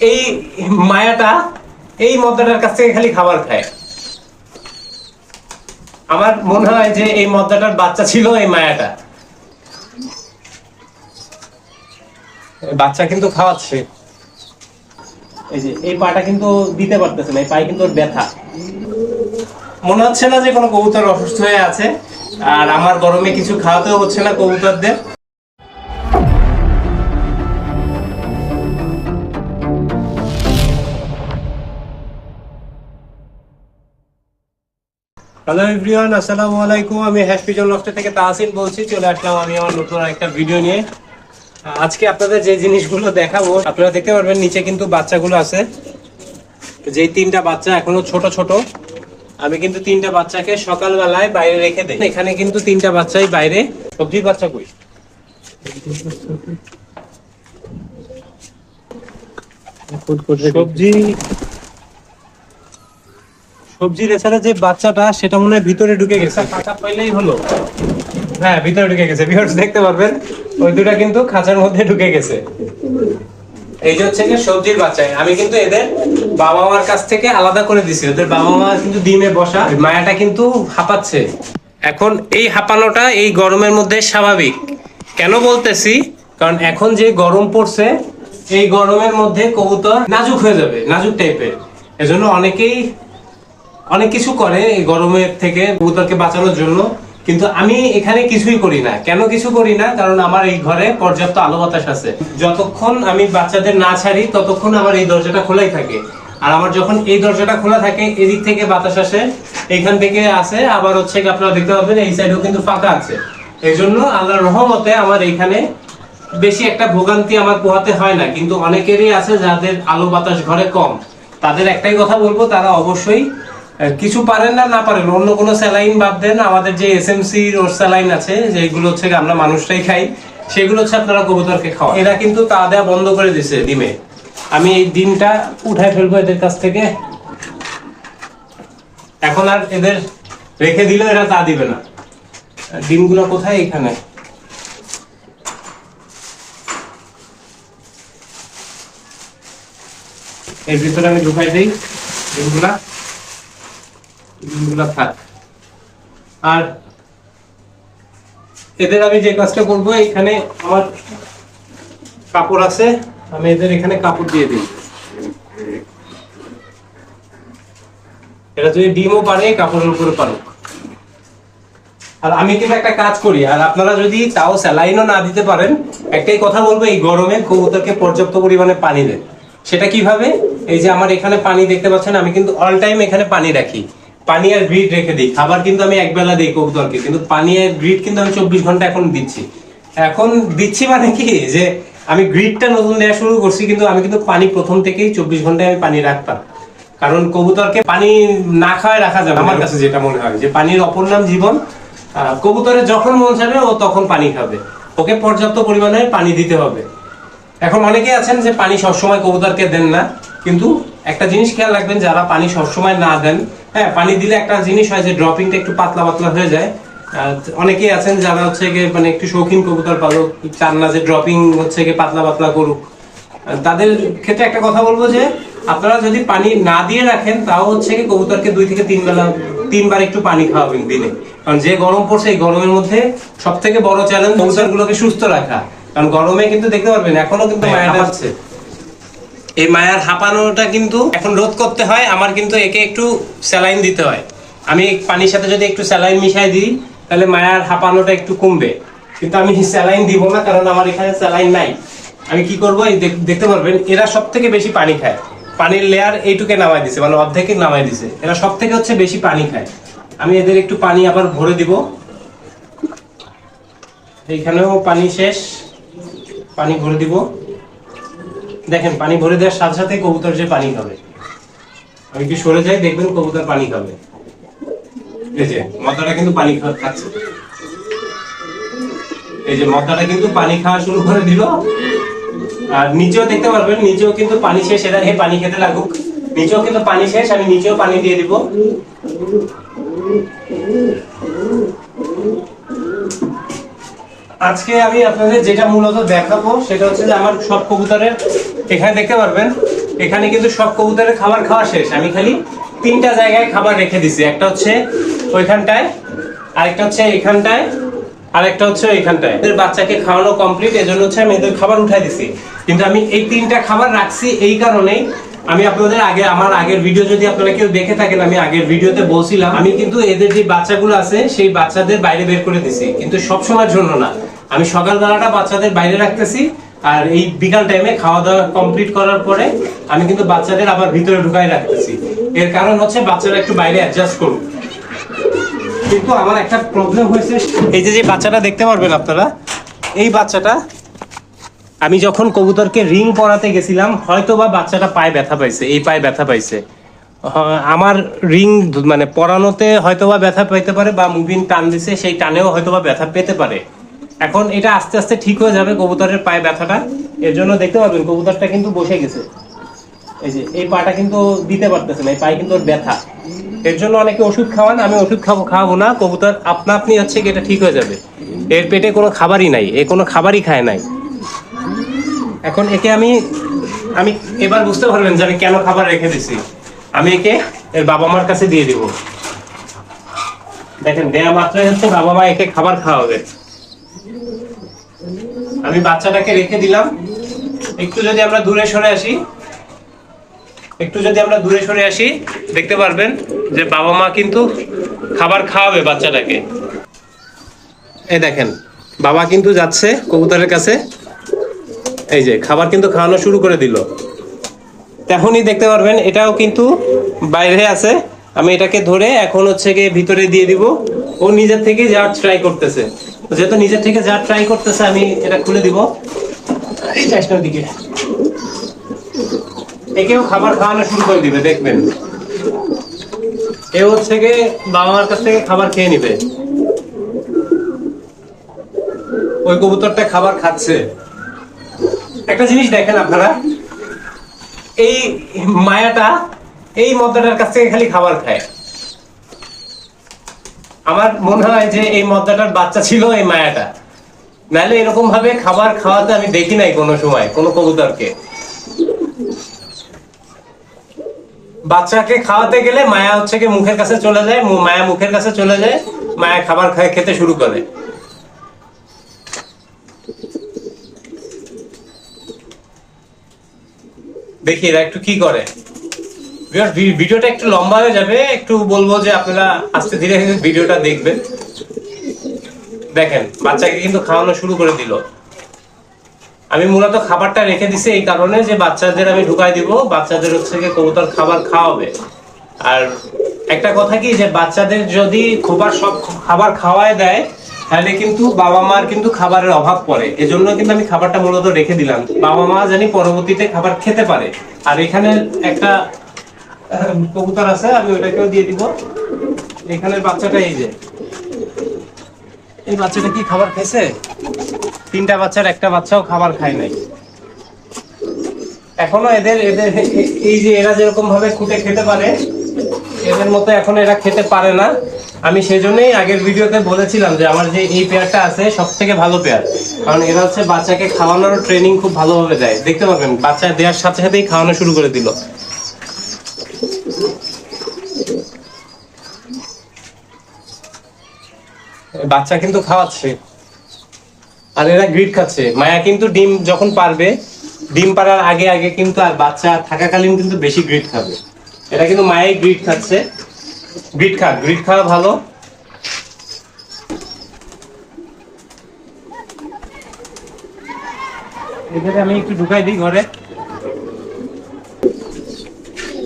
এই মায়াটা, এই মদ্দাটার কাছ থেকে খালি খাবার খায়। আমার মনে হয় যে এই মদ্দাটার বাচ্চা ছিল এই মায়াটা। বাচ্চা কিন্তু খাওয়াচ্ছে। এই যে, এই পাটা কিন্তু দিতে পারতেছে না, এই পায়ে কিন্তু ওর ব্যথা। মনে হচ্ছে না যে কোনো কবুতর অসুস্থ হয়ে আছে, আর আমার গরমে কিছু খাওয়াতেও হচ্ছে না কবুতরদের। হ্যালো এভরিওয়ান আসসালামু আলাইকুম আমি হ্যাশপিজন লফটে থেকে তাহসিন বলছি। চলে আসলাম আমি আমার নতুন একটা ভিডিও নিয়ে। আজকে আপনাদের যে জিনিসগুলো দেখাবো আপনারা দেখতে পারবেন নিচে কিন্তু বাচ্চাগুলো আছে। যেই তিনটা বাচ্চা এখনও ছোট ছোট আমি কিন্তু তিনটা বাচ্চাকে সকালবেলায় বাইরে রেখে দেই। এখানে কিন্তু তিনটা বাচ্চাই বাইরে। সবজির বাচ্চা কই? সবজি সবজির এছাড়া যে বাচ্চাটা, সেটা মনে হয় ভিতরে ঢুকে গেছে। খাঁচা পাইলেই হলো। হ্যাঁ ভিতরে ঢুকে গেছে। ভিউয়ার্স, দেখতে পারবেন, ওই দুটা কিন্তু খাঁচার মধ্যে ঢুকে গেছে। এই যে হচ্ছে যে সবজির বাচ্চা আমি কিন্তু এদের বাবা মার কাছ থেকে আলাদা করে দিছি। ওদের বাবা মা কিন্তু ডিমে বসা। মায়াটা কিন্তু হাঁপাচ্ছে। এখন এই হাঁপানোটা এই গরমের মধ্যে স্বাভাবিক। কেন বলতেছি? কারণ এখন যে গরম পড়ছে, এই গরমের মধ্যে কবুতর নাজুক হয়ে যাবে, নাজুক টাইপের এজন্য অনেকেই অনেক কিছু করে এই গরমের থেকে কবুতরকে বাঁচানোর জন্য, কিন্তু আমি এখানে কিছুই করি না। কেন কিছু করি না? কারণ আমার এই ঘরে পর্যাপ্ত আলো বাতাস আছে। যতক্ষণ আমি বাচ্চাদের না ছাড়ি, ততক্ষণ আমার এই দরজাটা খোলাই থাকে। আর আমার যখন এই দরজাটা খোলা থাকে, এদিক থেকে বাতাস আসে, এইখান থেকে আসে, আবার হচ্ছে আপনারা দেখতে পাবেন, এই সাইডেও কিন্তু ফাঁকা আছে। এই জন্য আল্লাহর রহমতে আমার এইখানে বেশি একটা ভোগান্তি আমার পোহাতে হয় না। কিন্তু অনেকেরই আছে যাদের আলো বাতাস ঘরে কম। তাদের একটাই কথা বলব, তারা অবশ্যই কিছু পারেন না না পারেন। অন্য কোনো স্যালাইন বাদ দেন। আমাদের যে এসএমসি ওর স্যালাইন আছে, যেগুলো হচ্ছে আমরা মানুষটাই খাই, সেগুলো হচ্ছে আপনারা কবুতরকে খাওয়া এরা কিন্তু তা দেওয়া বন্ধ করে দিছে ডিমে। আমি এই ডিমটা উঠায় ফেলব এদের কাছ থেকে। এখন আর এদের রেখে দিলে এরা তা দিবে না। ডিমগুলো কোথায়? এখানে। এর ভিতরে আমি ঢুকাই দিই ডিমগুলা। ডিমগুলা থাক। আর এদের আমি যে কাজটা এখানে আমার কাপড় আছে, আমি এদের এখানে কাপড় দিয়ে দিই। এরা যদি ডিমও পারে, কাপড়ের উপরে পারুক। আর আমি কিন্তু একটা কাজ করি, আর আপনারা যদি তাও স্যালাইনও না দিতে পারেন, একটাই কথা বলব, এই গরমে কবুতরকে পর্যাপ্ত পরিমাণে পানি দেন। সেটা কীভাবে? এই যে আমার এখানে পানি দেখতে পাচ্ছেন, আমি কিন্তু অল টাইম এখানে পানি রাখি। পানি আর গ্রিড রেখে দিই। খাবার কিন্তু আমি একবেলা দিই কবুতরকে কিন্তু পানি আর গ্রিড কিন্তু আমি চব্বিশ ঘণ্টা এখন দিচ্ছি। এখন দিচ্ছি মানে কি? যে আমি গ্রিডটা নতুন দেওয়া শুরু করছি, কিন্তু আমি কিন্তু পানি প্রথম থেকেই চব্বিশ ঘন্টায় আমি পানি রাখতাম। কারণ কবুতরকে পানি না খাওয়ায় রাখা যাবে আমার কাছে যেটা মনে হয়, যে পানির অপর নাম জীবন। কবুতরের যখন মন চাবে, ও তখন পানি খাবে। ওকে পর্যাপ্ত পরিমাণে পানি দিতে হবে। এখন অনেকেই আছেন যে পানি সবসময় কবুতরকে দেন না, কিন্তু একটা জিনিস খেয়াল রাখবেন যারা পানি সবসময় না দেন হ্যাঁ পানি দিলে একটা জিনিস হয় যে ড্রপিংটা একটু পাতলা পাতলা হয়ে যায়। অনেকেই আছেন যারা হচ্ছে গিয়ে মানে একটু শৌখিন কবুতর পালক চান না যে ড্রপিং হচ্ছে গিয়ে পাতলা পাতলা করুক। তাদের ক্ষেত্রে একটা কথা বলব যে আপনারা যদি পানি না দিয়ে রাখেন তাও হচ্ছে কি কবুতরকে দুই থেকে তিন বেলা তিনবার একটু পানি খাওয়াবেন দিনে। কারণ যে গরম পড়ছে এই গরমের মধ্যে সব থেকে বড় চ্যালেঞ্জ কবুতর গুলোকে সুস্থ রাখা। কারণ গরমে কিন্তু দেখতে পারবেন এখনও কিন্তু মায়াটা আছে। এই মায়ার হাঁপানোটা কিন্তু এখন রোধ করতে হয়, আমার কিন্তু একে একটু স্যালাইন দিতে হয়। আমি পানির সাথে যদি একটু স্যালাইন মিশাই দিই, তাহলে মায়ার হাঁপানোটা একটু কমবে। কিন্তু আমি স্যালাইন দিব না, কারণ আমার এখানে স্যালাইন নাই। আমি কি করব? এই দেখতে পারবেন, এরা সব থেকে বেশি পানি খায়। পানির লেয়ার এইটুকে নামাই দিছে মানে অর্ধেকে নামাই দিছে। এরা সব থেকে হচ্ছে বেশি পানি খায়। আমি এদের একটু পানি আবার ভরে দিব। এইখানেও পানি শেষ। পানি ভরে দিব। দেখেন, পানি ভরে দেওয়ার সাথে সাথে কবুতর যে পানি খাবে। আমি কি সরে যাই, দেখবেন কবুতর পানি খাবে। এই যে, মদ্দাটা কিন্তু পানি খাচ্ছে। এই যে, মদ্দাটা কিন্তু পানি খাওয়া শুরু করে দিল। আর নিচেও দেখতে পারবেন, নিচেও কিন্তু পানি শেষ। এরা হে পানি খেতে লাগুক। নিচেও কিন্তু পানি শেষ, আমি নিচেও পানি দিয়ে দিব। আজকে আমি আপনাদের যেটা মূলত দেখাবো, সেটা হচ্ছে যে আমার সব কবুতরের এখানে দেখতে পারবেন, এখানে কিন্তু সব কবুতরের খাবার খাওয়া শেষ। আমি খালি তিনটা জায়গায় খাবার রেখে দিছি। একটা হচ্ছে ওইখানটায়, আরেকটা হচ্ছে এইখানটায়, আরেকটা হচ্ছে এইখানটায় এদের বাচ্চাকে খাওয়ানো কমপ্লিট এজন্য হচ্ছে আমি এদের খাবার উঠাই দিছি। কিন্তু আমি এই তিনটা খাবার রাখছি এই কারণেই আমি আপনাদের আগে, আমার আগের ভিডিও যদি আপনারা কেউ দেখে থাকেন, আমি আগের ভিডিওতে বলছিলাম, আমি কিন্তু এদের যে বাচ্চাগুলো আছে, সেই বাচ্চাদের বাইরে বের করে দিছি। কিন্তু সব সময়ের জন্য না। আমি সকালবেলাটা বাচ্চাদের বাইরে রাখতেছি আর এই বিকাল টাইমে খাওয়া দাওয়া কমপ্লিট করার পরে আমি কিন্তু বাচ্চাদের আবার ভিতরে ঢুকাই রাখতেছি। এর কারণ হচ্ছে বাচ্চারা একটু বাইরে অ্যাডজাস্ট করুক। কিন্তু আমার একটা প্রবলেম হয়েছে। এই যে যে বাচ্চাটা দেখতে পারবেন আপনারা, এই বাচ্চাটা আমি যখন কবুতরকে রিং পরাতে গেছিলাম হয়তো বা বাচ্চাটা পায়ে ব্যথা পাইছে, এই পায়ে ব্যথা পাইছে। আমার রিং মানে পরানোতে হয়তো বা ব্যথা পেতে পারে বা মুভিন টান দিছে, সেই টানেও হয়তো বা ব্যথা পেতে পারে। এখন এটা আস্তে আস্তে ঠিক হয়ে যাবে কবুতরের পায়ে ব্যথাটা। এর জন্য দেখতে পারবেন কবুতরটা কিন্তু বসে গেছে। এই যে, এই পাটা কিন্তু দিতে পারতেছে না, এই পায়ে কিন্তু ওর ব্যথা। এর জন্য অনেকে ওষুধ খাওয়ান, আমি ওষুধ খাব, খাওয়াবো না, কবুতর আপনা আপনি হচ্ছে এটা ঠিক হয়ে যাবে। এর পেটে কোনো খাবারই নাই, এ কোনো খাবারই খায় নাই। এখন একে আমি আমি এবার বুঝতে পারবেন যে আমি কেন খাবার রেখে দিছি। আমি একে এর বাবা মার কাছে দিয়ে দিব। দেখেন, দেয়া মাত্রাই হচ্ছে বাবা মা একে খাবার খাওয়াবে। আমি বাচ্চাটাকে রেখে দিলাম। একটু যদি আমরা দূরে সরে আসি, একটু যদি আমরা দূরে সরে আসি, দেখতে পারবেন যে বাবা মা কিন্তু খাবার খাওয়াবে বাচ্চাটাকে। এই দেখেন, বাবা কিন্তু যাচ্ছে কবুতরের কাছে। এই যে, খাবার কিন্তু খাওয়ানো শুরু করে দিল। তেমনই দেখতে পারবেন, এটাও কিন্তু বাইরে আছে। আমি এটাকে ধরে এখন হচ্ছে গিয়ে ভিতরে দিয়ে দিব। ও নিজের থেকে যা ট্রাই করতেছে। যেহেতু নিজের থেকে যা ট্রাই করতেছে, আমি এটা খুলে দিব। চাষটার দিকে। একেও খাবার খাওয়ানো শুরু করে দিবে, দেখবেন। এ হচ্ছে গিয়ে বাবা মার কাছ থেকে খাবার খেয়ে নিবে। ওই কবুতরটা খাবার খাচ্ছে। একটা জিনিস দেখেন আপনারা, এই মায়াটা এই মদ্দাটার কাছ থেকে খালি খাবার খায়। আমার মনে হয় যে এই মদ্দাটার বাচ্চা ছিল এই মায়াটা। নাহলে এরকম ভাবে খাবার খাওয়াতে আমি দেখি নাই কোনো সময়, কোনো কবুতরকে। বাচ্চাকে খাওয়াতে গেলে মায়া হচ্ছে কি মুখের কাছে চলে যায় মায়া মুখের কাছে চলে যায়, মায়া খাবার খেতে শুরু করে। দেখি এরা একটু কি করে। ভিডিওটা একটু লম্বা হয়ে যাবে। একটু বলব যে আপনারা আস্তে ধীরে ভিডিওটা দেখবেন। দেখেন, বাচ্চাকে কিন্তু খাওয়ানো শুরু করে দিল। আমি মূলত খাবারটা রেখে দিছি এই কারণে যে বাচ্চাদের আমি ঢুকাই দিব। বাচ্চাদের হচ্ছে কবুতর খাবার খাওয়াবে। আর একটা কথা কি, যে বাচ্চাদের যদি খোবার সব খাবার খাওয়ায় দেয়, তাহলে কিন্তু বাবা মার কিন্তু খাবারের অভাব পড়ে। এজন্য কিন্তু আমি খাবারটা মূলত রেখে দিলাম। বাবা মা জানি পরবর্তীতে খাবার খেতে পারে। আর এখানে একটা কবুতর আছে, আমি ওটাকেও দিয়ে দিব। এখানের বাচ্চাটা এই যে। এই বাচ্চাটা কি খাবার খেয়েছে তিনটা বাচ্চার একটা বাচ্চাও খাবার খায় নাই। এখনও এদের এদের এই যে এরা যেরকম ভাবে খুঁটে খেতে পারে, এদের মতো এখন এরা খেতে পারে না। আমি সেই জন্যই আগের ভিডিওতে বলেছিলাম যে আমার যে এই পেয়ারটা আছে সব থেকে ভালো পেয়ার। কারণ এরা হচ্ছে বাচ্চাকে খাওয়ানোর ট্রেনিং খুব ভালোভাবে দেয়। দেখতে পাবেন বাচ্চা দেওয়ার সাথে সাথেই খাওয়ানো শুরু করে দিল। বাচ্চা কিন্তু খাওয়াচ্ছে। আর এরা গ্রিড খাচ্ছে। মায়া কিন্তু ডিম যখন পারবে, ডিম পাড়ার আগে আগে কিন্তু আর বাচ্চা থাকাকালীন কিন্তু বেশি গ্রিড খাবে। এটা কিন্তু মায়াই গ্রিড খাচ্ছে। গ্রিড খা, গ্রিড খাওয়া ভালো। এখানে আমি একটু ঢুকাই দিই ঘরে।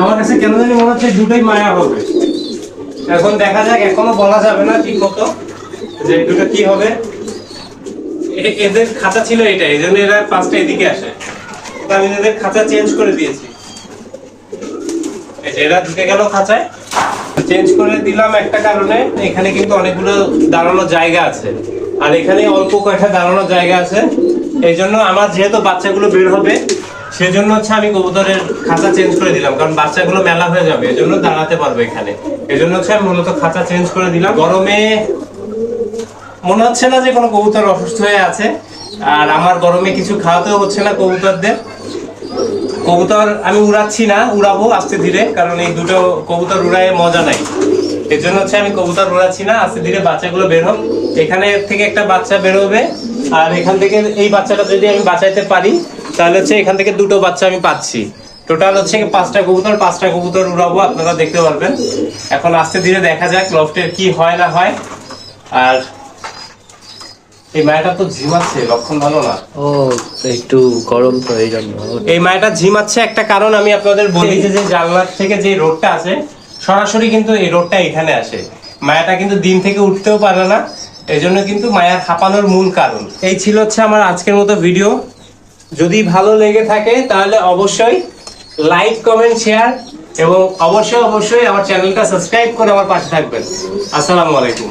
আমার কাছে কেন জানি মনে হচ্ছে দুটোই মায়া হবে। এখন দেখা যাক, এখনও বলা যাবে না ঠিক মতো যে দুটো কি হবে। এদের খাঁচা ছিল এটা এই জন্য এরা পাঁচটা এদিকে আসে। আমি এদের খাতা চেঞ্জ করে দিয়েছি। এরা ঢুকে গেল খাঁচায় চেঞ্জ করে দিলাম একটা কারণে, এখানে কিন্তু অনেকগুলো দাঁড়ানোর জায়গা আছে। আর এখানে অল্প কয়েকটা দাঁড়ানোর জায়গা আছে। এই জন্য আমার যেহেতু বাচ্চাগুলো বের হবে সেজন্য হচ্ছে আমি কবুতরের খাঁচা চেঞ্জ করে দিলাম, কারণ বাচ্চাগুলো মেলা হয়ে যাবে, এজন্য দাঁড়াতে পারবে এখানে। এজন্য হচ্ছে আমি মূলত খাঁচা চেঞ্জ করে দিলাম। গরমে মনে হচ্ছে না যে কোনো কবুতর অসুস্থ হয়ে আছে, আর আমার গরমে কিছু খাওয়াতেও হচ্ছে না কবুতরদের। কবুতর আমি উড়াচ্ছি না, উড়াবো আস্তে ধীরে, কারণ এই দুটো কবুতর উড়ায় মজা নাই। এর জন্য হচ্ছে আমি কবুতর উড়াচ্ছি না, আস্তে ধীরে বাচ্চাগুলো বের হোক। এখানে থেকে একটা বাচ্চা বের হবে আর এখান থেকে এই বাচ্চাটা যদি আমি বাঁচাইতে পারি তাহলে হচ্ছে এখান থেকে দুটো বাচ্চা আমি পাচ্ছি। টোটাল হচ্ছে পাঁচটা কবুতর পাঁচটা কবুতর উড়াবো আপনারা দেখতে পারবেন। এখন আস্তে ধীরে দেখা যাক লফটের কি হয় না হয়। আর এই মায়াটা তো ঝিমাচ্ছে লক্ষণ ভালো না। ও একটু গরম তো এই জন্য এই মায়াটা ঝিমাচ্ছে একটা কারণ আমি আপনাদের বলি যে যে জানলার থেকে যে রোডটা আছে সরাসরি কিন্তু এই রোডটা এখানে আসে। মায়াটা কিন্তু দিন থেকে উঠতেও পারে না এই জন্য কিন্তু মায়ার হাঁপানোর মূল কারণ। এই ছিল হচ্ছে আমার আজকের মতো ভিডিও। যদি ভালো লেগে থাকে, তাহলে অবশ্যই লাইক কমেন্ট শেয়ার এবং অবশ্যই অবশ্যই আমার চ্যানেলটা সাবস্ক্রাইব করে আমার পাশে থাকবেন। আসসালামু আলাইকুম।